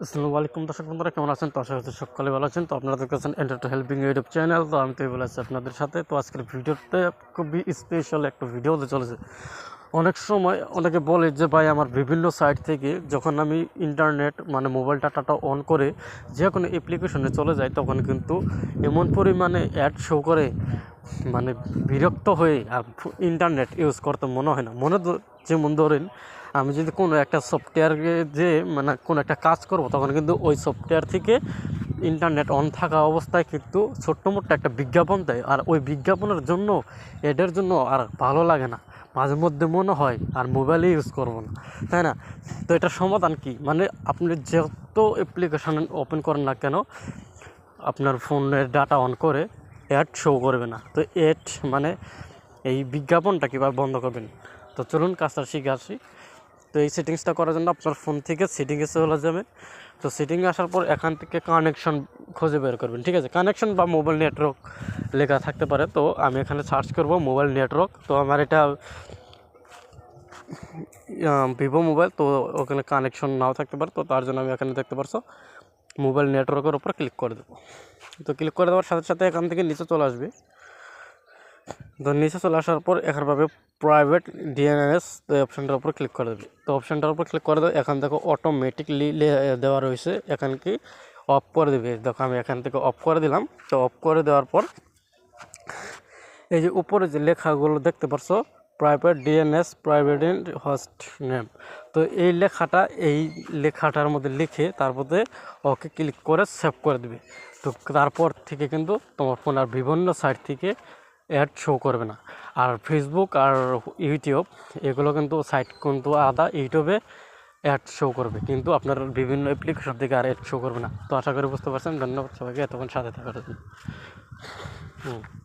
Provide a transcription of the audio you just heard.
আসসালামু আলাইকুম দর্শক বন্ধুরা, কেমন আছেন? তো আশা করছি সকালে ভালো আছেন। তো আপনারা দেখতেছেন এন্টারটেন হেল্পিং ইউটিউব চ্যানেল তো আমি তো বলে আছি আপনাদের সাথে। তো আজকের ভিডিওতে খুবই স্পেশাল একটা ভিডিও হতে চলেছে। অনেক সময় অনেকে বলে যে, ভাই, আমার বিভিন্ন সাইট থেকে যখন আমি ইন্টারনেট মানে মোবাইল ডাটাটা অন করে যে কোনো অ্যাপ্লিকেশনে চলে যাই, তখন কিন্তু এমন পরিমাণে অ্যাড শো করে মানে বিরক্ত হয়ে ইন্টারনেট ইউজ করতে মনে হয় না। মনে যেমন ধরেন আমি যদি কোনো একটা সফটওয়্যারকে যে মানে কোনো একটা কাজ করব, তখন কিন্তু ওই সফটওয়্যার থেকে ইন্টারনেট অন থাকা অবস্থায় কিন্তু ছোট্ট মোট্ট একটা বিজ্ঞাপন দেয়। আর ওই বিজ্ঞাপনের জন্য, এদের জন্য আর ভালো লাগে না। মাঝে মধ্যে মনে হয়, আর মোবাইলে ইউজ করব না। তাই না? তো এটার সমাধান কি? মানে আপনি যত অ্যাপ্লিকেশান ওপেন করেন না কেন, আপনার ফোনের ডাটা অন করে অ্যাড শো করবে না। তো অ্যাড মানে এই বিজ্ঞাপনটা কীভাবে বন্ধ করবেন? তো চলুন কাজটা শিখে আসি। তো এই সেটিংসটা করার জন্য আপনার ফোন থেকে সেটিংয়ে চলে যাবে তো সেটিংয়ে আসার পর এখান থেকে কানেকশন খুঁজে বের করবেন, ঠিক আছে? কানেকশন বা মোবাইল নেটওয়ার্ক লেখা থাকতে পারে। তো আমি এখানে সার্চ করব মোবাইল নেটওয়ার্ক তো আমার এটা ভিভো মোবাইল তো ওখানে কানেকশন নাও থাকতে পারে। তো তার জন্য আমি এখানে দেখতে পারছ মোবাইল নেটওয়ার্কের উপর ক্লিক করে দেবো। তো ক্লিক করে দেওয়ার সাথে সাথে এখান থেকে নিচে চলে আসবে। তো নিচে চলে আসার পর এখানে পাবে প্রাইভেট ডিএনএস তো অপশানটার উপর ক্লিক করে দেবে। তো অপশানটার উপর ক্লিক করে দেবে এখান থেকে অটোমেটিকলি দেওয়া রয়েছে। এখান কি অফ করে দেবে। দেখো আমি এখান থেকে অফ করে দিলাম। তো অফ করে দেওয়ার পর এই যে উপরে যে লেখাগুলো দেখতে পারছ private DNS private host name তো এই লেখাটা, এই লেখাটার মধ্যে লিখে তারপরে ওকে ক্লিক করে সেভ করে দিবে। তো তারপর থেকে কিন্তু তোমার ফোন আর বিভিন্ন সাইট থেকে অ্যাড শো করবে না। আর ফেসবুক আর ইউটিউব এগুলো কিন্তু সাইট কিন্তু আলাদা ইউটিউবে অ্যাড শো করবে। কিন্তু আপনার বিভিন্ন অ্যাপ্লিকেশন থেকে আর অ্যাড শো করবে না। তো আশা করি বুঝতে পারছেন। ধন্যবাদ সবাইকে। এতক্ষণ সাথে থাকার জন্য। হুম।